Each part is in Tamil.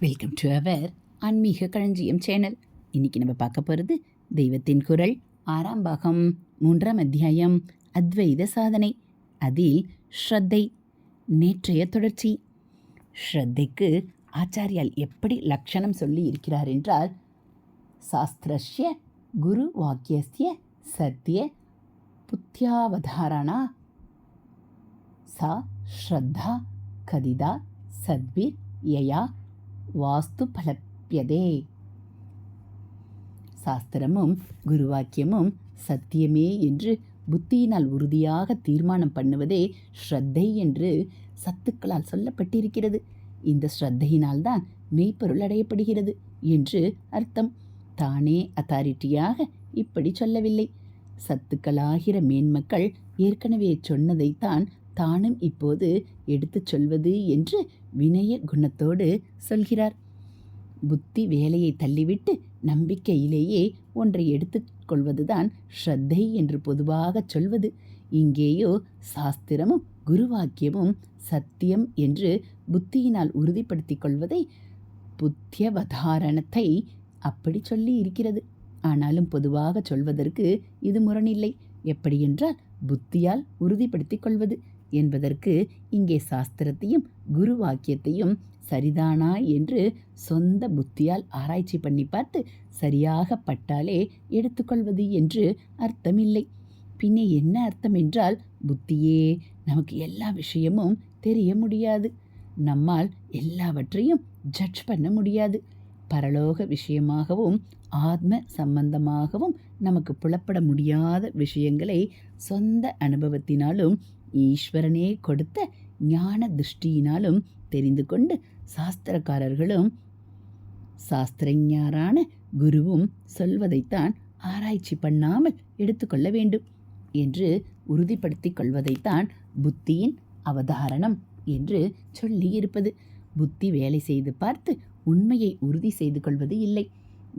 வெல்கம் டு அவர் ஆன்மீக களஞ்சியம் சேனல். இன்னைக்கு நம்ம பார்க்க போகிறது தெய்வத்தின் குரல் ஆறாம் பாகம் மூன்றாம் அத்தியாயம் அத்வைத சாதனை. அதில் ஸ்ரத்தை நேற்றைய தொடர்ச்சி. ஸ்ரத்தைக்கு ஆச்சாரியால் எப்படி லட்சணம் சொல்லி இருக்கிறார் என்றால் சாஸ்திரஸ்ய குரு வாக்கியஸ்ய சத்திய புத்தியாவதாரணா. சா ஸ்ரத்தா கதிதா சத்பிர் யயா வாஸ்து பலப்பியதே. சாஸ்திரமும் குருவாக்கியமும் சத்தியமே என்று புத்தியினால் உறுதியாக தீர்மானம் பண்ணுவதே ஸ்ரத்தை என்று சத்துக்களால் சொல்லப்பட்டிருக்கிறது. இந்த ஸ்ரத்தையினால்தான் மெய்ப்பொருள் அடையப்படுகிறது என்று அர்த்தம். தானே அத்தாரிட்டியாக இப்படி சொல்லவில்லை. சத்துக்களாகிற மேன்மக்கள் ஏற்கனவே சொன்னதைத்தான் தானும் இப்போது எடுத்துச் சொல்வது என்று வினய குணத்தோடு சொல்கிறார். புத்தி வேலையை தள்ளிவிட்டு நம்பிக்கையிலேயே ஒன்றை எடுத்துக்கொள்வதுதான் ஸ்ரத்தை என்று பொதுவாக சொல்வது. இங்கேயோ சாஸ்திரமும் குருவாக்கியமும் சத்தியம் என்று புத்தியினால் உறுதிப்படுத்திக் கொள்வதை புத்தியவதாரணத்தை அப்படி சொல்லி இருக்கிறது. ஆனாலும் பொதுவாக சொல்வதற்கு இது முரணில்லை. எப்படியென்றால் புத்தியால் உறுதிப்படுத்திக் கொள்வது. என்பதற்கு இங்கே சாஸ்திரத்தையும் குரு வாக்கியத்தையும் சரிதானா என்று சொந்த புத்தியால் ஆராய்ச்சி பண்ணி பார்த்து சரியாக பட்டாலே எடுத்துக்கொள்வது என்று அர்த்தமில்லை. பின்னே என்ன அர்த்தம் என்றால் புத்தியே நமக்கு எல்லா விஷயமும் தெரிய முடியாது. நம்மால் எல்லாவற்றையும் ஜட்ஜ் பண்ண முடியாது. பரலோக விஷயமாகவும் ஆத்ம சம்பந்தமாகவும் நமக்கு புலப்பட முடியாத விஷயங்களை சொந்த அனுபவத்தினாலும் ஈஸ்வரனே கொடுத்த ஞான திருஷ்டியினாலும் தெரிந்து கொண்டு சாஸ்திரக்காரர்களும் சாஸ்திரஞரான குருவும் சொல்வதைத்தான் ஆராய்ச்சி பண்ணாமல் எடுத்துக்கொள்ள வேண்டும் என்று உறுதிப்படுத்திக் கொள்வதைத்தான் புத்தியின் அவதாரணம் என்று சொல்லியிருப்பது. புத்தி வேலை செய்து பார்த்து உண்மையை உறுதி செய்து கொள்வது இல்லை.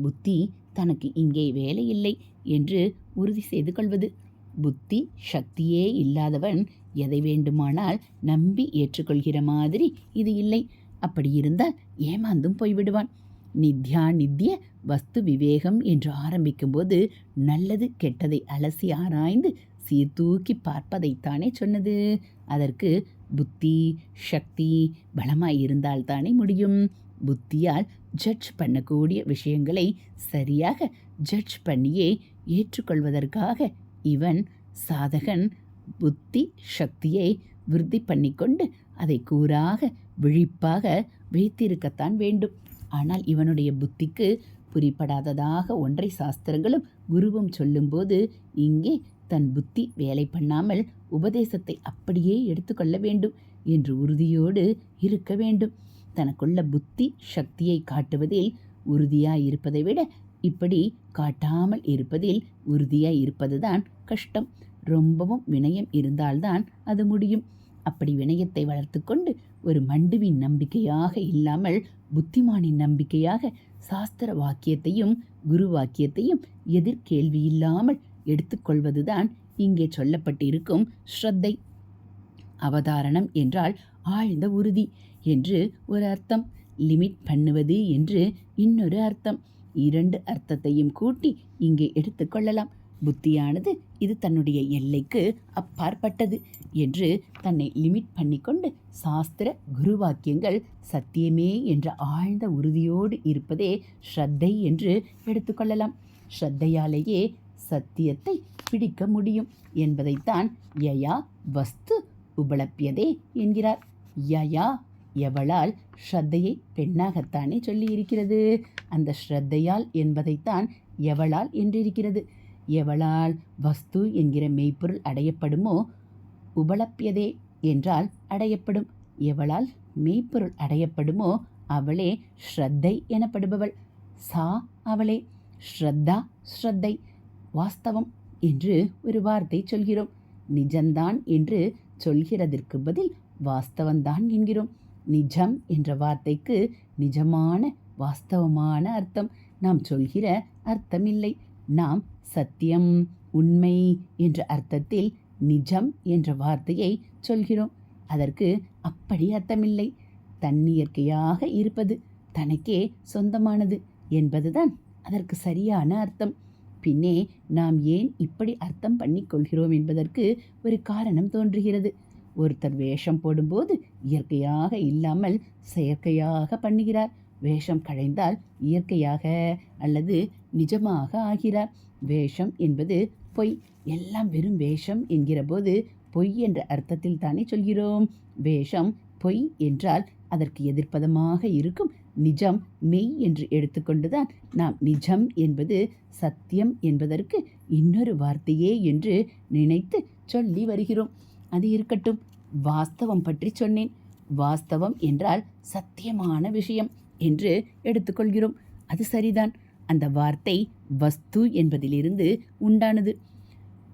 புத்தி தனக்கு இங்கே வேலை இல்லை என்று உறுதி செய்து கொள்வது. புத்தி சக்தியே இல்லாதவன் எதை வேண்டுமானால் நம்பி ஏற்றுக்கொள்கிற மாதிரி இது இல்லை. அப்படி இருந்தால் ஏமாந்தும் போய்விடுவான். நித்யா நித்திய வஸ்து விவேகம் என்று ஆரம்பிக்கும்போது நல்லது கெட்டதை அலசி ஆராய்ந்து சீர்தூக்கி பார்ப்பதைத்தானே சொன்னது. அதற்கு புத்தி சக்தி பலமாய் இருந்தால்தானே முடியும். புத்தியால் ஜட்ஜ் பண்ணக்கூடிய விஷயங்களை சரியாக ஜட்ஜ் பண்ணியே ஏற்றுக்கொள்வதற்காக இவன் சாதகன் புத்தி சக்தியை விருத்தி பண்ணிக்கொண்டு அதை கூறாக விழிப்பாக வைத்திருக்கத்தான் வேண்டும். ஆனால் இவனுடைய புத்திக்கு புரிப்படாததாக ஒன்றை சாஸ்திரங்களும் குருவும் சொல்லும்போது இங்கே தன் புத்தி வேலை பண்ணாமல் உபதேசத்தை அப்படியே எடுத்துக்கொள்ள வேண்டும் என்று உறுதியோடு இருக்க வேண்டும். தனக்குள்ள புத்தி சக்தியை காட்டுவதில் உறுதியாக இருப்பதை விட இப்படி காட்டாமல் இருப்பதில் உறுதியாய் இருப்பதுதான் கஷ்டம். ரொம்பவும் வினயம் இருந்தால்தான் அது முடியும். அப்படி வினயத்தை வளர்த்து கொண்டு ஒரு மண்டுவின் நம்பிக்கையாக இல்லாமல் புத்திமானின் நம்பிக்கையாக சாஸ்திர வாக்கியத்தையும் குரு வாக்கியத்தையும் எதிர்கேள்வி இல்லாமல் எடுத்துக்கொள்வதுதான் இங்கே சொல்லப்பட்டிருக்கும் ஸ்ரத்தை. அவதாரணம் என்றால் ஆழ்ந்த உறுதி என்று ஒரு அர்த்தம். லிமிட் பண்ணுவது என்று இன்னொரு அர்த்தம். இரண்டு அர்த்தத்தையும் கூட்டி இங்கே எடுத்துக்கொள்ளலாம் புத்தியானது இது தன்னுடைய எல்லைக்கு அப்பாற்பட்டது என்று தன்னை லிமிட் பண்ணிக்கொண்டு சாஸ்திர குருவாக்கியங்கள் சத்தியமே என்ற ஆழ்ந்த உறுதியோடு இருப்பதே ஸ்ரத்தை என்று எடுத்துக்கொள்ளலாம் ஸ்ரத்தையாலேயே சத்தியத்தை பிடிக்க முடியும் என்பதைத்தான் யயா வஸ்து உபலப்பியதே என்கிறார். யயா எவளால் ஸ்ரத்தையை பெண்ணாகத்தானே சொல்லியிருக்கிறது? அந்த ஸ்ரத்தையால் என்பதைத்தான் எவளால் என்றிருக்கிறது? எவளால் வஸ்து என்கிற மெய்ப்பொருள் அடையப்படுமோ உபலப்பியதே என்றால் அடையப்படும். எவளால் மெய்ப்பொருள் அடையப்படுமோ அவளே ஸ்ரத்தை எனப்படுபவள். சா அவளே ஸ்ரத்தா ஸ்ரத்தை. வாஸ்தவம் என்று ஒரு வார்த்தை சொல்கிறோம். நிஜந்தான் என்று சொல்கிறதற்கு பதில் வாஸ்தவந்தான் என்கிறோம். நிஜம் என்ற வார்த்தைக்கு நிஜமான வாஸ்தவமான அர்த்தம். நாம் சொல்கிற அர்த்தமில்லை. நாம் சத்தியம் உண்மை என்ற அர்த்தத்தில் நிஜம் என்ற வார்த்தையை சொல்கிறோம். அதற்கு அப்படி அர்த்தமில்லை. தன்னியற்கையாக இருப்பது தனக்கே சொந்தமானது என்பதுதான் அதற்கு சரியான அர்த்தம். பின்னே நாம் ஏன் இப்படி அர்த்தம் பண்ணிக்கொள்கிறோம் என்பதற்கு ஒரு காரணம் தோன்றுகிறது. ஒருத்தர் வேஷம் போடும்போது இயற்கையாக இல்லாமல் செயற்கையாக பண்ணுகிறார். வேஷம் களைந்தால் இயற்கையாக அல்லது நிஜமாக ஆகிறார். வேஷம் என்பது பொய். எல்லாம் வெறும் வேஷம் என்கிற போது பொய் என்ற அர்த்தத்தில் தானே சொல்கிறோம். வேஷம் பொய் என்றால் அதற்கு எதிர்ப்பதமாக இருக்கும். நிஜம் மெய் என்று எடுத்துக்கொண்டுதான் நாம் நிஜம் என்பது சத்தியம் என்பதற்கு இன்னொரு வார்த்தையே என்று நினைத்து சொல்லி வருகிறோம். அது இருக்கட்டும். வாஸ்தவம் பற்றி சொன்னேன். வாஸ்தவம் என்றால் சத்தியமான விஷயம் என்று எடுத்துக்கொள்கிறோம். அது சரிதான். அந்த வார்த்தை வஸ்து என்பதிலிருந்து உண்டானது.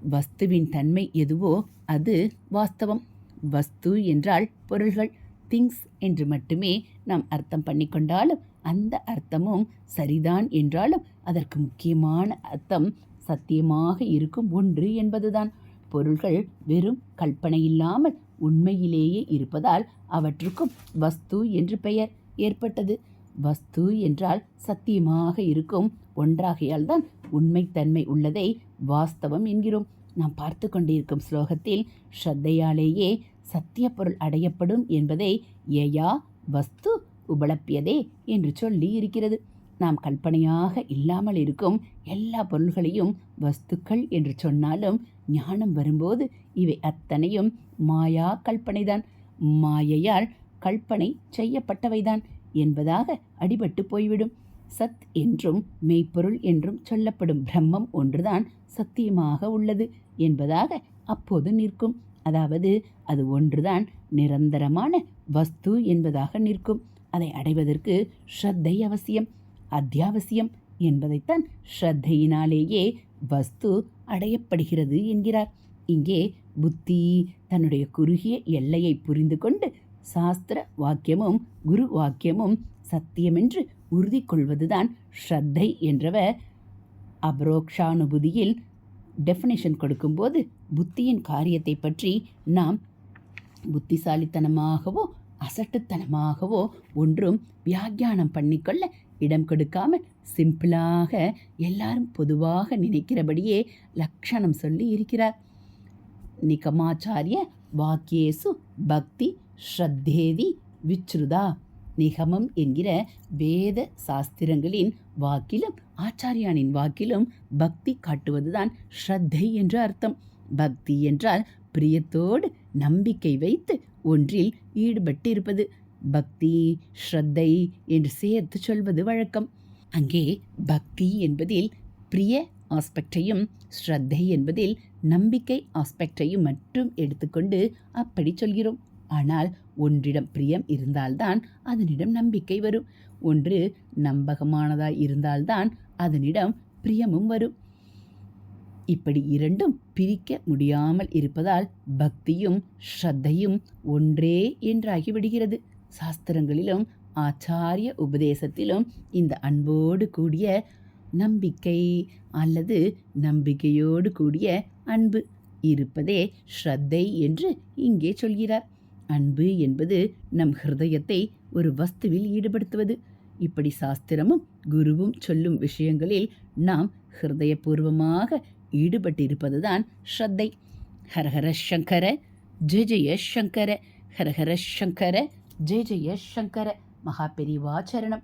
வஸ்துவின் தன்மை எதுவோ அது வாஸ்தவம். வஸ்து என்றால் பொருள்கள் திங்ஸ் என்று மட்டுமே நாம் அர்த்தம் பண்ணிக்கொண்டாலும் அந்த அர்த்தமும் சரிதான் என்றாலும் அதற்கு முக்கியமான அர்த்தம் சத்தியமாக இருக்கும் ஒன்று என்பதுதான். பொருள்கள் வெறும் கற்பனை இல்லாமல் உண்மையிலேயே இருப்பதால் அவற்றுக்கும் வஸ்து என்று பெயர் ஏற்பட்டது. வஸ்து என்றால் சத்தியமாக இருக்கும் ஒன்றாகையால் தான் உண்மைத்தன்மை உள்ளதை வாஸ்தவம் என்கிறோம். நாம் பார்த்து கொண்டிருக்கும் ஸ்லோகத்தில் ஸ்ரத்தையாலேயே சத்திய பொருள் அடையப்படும் என்பதை ஏயா வஸ்து உபலப்பியதே என்று சொல்லி இருக்கிறது. நாம் கற்பனையாக இல்லாமல் இருக்கும் எல்லா பொருள்களையும் வஸ்துக்கள் என்று சொன்னாலும் ஞானம் வரும்போது இவை அத்தனையும் மாயா கல்பனைதான். மாயையால் கல்பனை செய்யப்பட்டவைதான் என்பதாக அடிபட்டு போய்விடும். சத் என்றும் மெய்ப்பொருள் என்றும் சொல்லப்படும் பிரம்மம் ஒன்றுதான் சத்தியமாக உள்ளது என்பதாக அப்போது நிற்கும். அதாவது அது ஒன்றுதான் நிரந்தரமான வஸ்து என்பதாக நிற்கும். அதை அடைவதற்கு ஸ்ரத்தை அவசியம். அத்தியாவசியம் என்பதைத்தான் ஸ்ரத்தையினாலேயே வஸ்து அடையப்படுகிறது என்கிறார். இங்கே புத்தி தன்னுடைய குறுகிய எல்லையை புரிந்து கொண்டு சாஸ்திர வாக்கியமும் குரு வாக்கியமும் சத்தியமென்று உறுதி கொள்வதுதான் ஸ்ரத்தை என்றவர் அபரோக்ஷானுபூதியில் டெஃபினேஷன் கொடுக்கும்போது புத்தியின் காரியத்தை பற்றி நாம் புத்திசாலித்தனமாகவோ அசட்டுத்தனமாகவோ ஒன்றும் வியாக்கியானம் பண்ணிக்கொள்ள இடம் கொடுக்காமல் சிம்பிளாக எல்லாரும் பொதுவாக நினைக்கிறபடியே லக்ஷணம் சொல்லி இருக்கிறார். நிகமாச்சாரிய வாக்கியேசு பக்தி ஸ்ரத்தேதி விச்ருதா. நிகமம் என்கிற வேத சாஸ்திரங்களின் வாக்கிலும் ஆச்சாரியானின் வாக்கிலும் பக்தி காட்டுவதுதான் ஸ்ரத்தை என்று அர்த்தம். பக்தி என்றால் பிரியத்தோடு நம்பிக்கை வைத்து ஒன்றில் ஈடுபட்டிருப்பது. பக்தி ஸ்ரத்தை என்று சேர்த்து சொல்வது வழக்கம். அங்கே பக்தி என்பதில் பிரிய ஆஸ்பெக்டையும் ஸ்ரத்தை என்பதில் நம்பிக்கை ஆஸ்பெக்டையும் மட்டும் எடுத்துக்கொண்டு அப்படி சொல்கிறோம். ஆனால் ஒன்றிடம் பிரியம் இருந்தால்தான் அதனிடம் நம்பிக்கை வரும். ஒன்று நம்பகமானதாய் இருந்தால்தான் அதனிடம் பிரியமும் வரும். இப்படி இரண்டும் பிரிக்க முடியாமல் இருப்பதால் பக்தியும் ஸ்ரத்தையும் ஒன்றே என்றாகிவிடுகிறது சாஸ்திரங்களிலும் ஆச்சாரிய உபதேசத்திலும் இந்த அன்போடு கூடிய நம்பிக்கை அல்லது நம்பிக்கையோடு கூடிய அன்பு இருப்பதே ஸ்ரத்தை என்று இங்கே சொல்கிறார். அன்பு என்பது நம் ஹிருதயத்தை ஒரு வஸ்துவில் ஈடுபடுத்துவது. இப்படி சாஸ்திரமும் குருவும் சொல்லும் விஷயங்களில் நாம் ஹிருதயபூர்வமாக ஈடுபட்டிருப்பதுதான் ஸ்ரத்தை. ஹரஹர சங்கர ஜெய ஜெய சங்கர ஹரஹர சங்கர ஜெய ஜெய சங்கர மகா பெரிவாச்சரணம்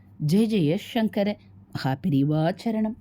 ஜெய ஜெய சங்கர மகாபிரிவாச்சரணம்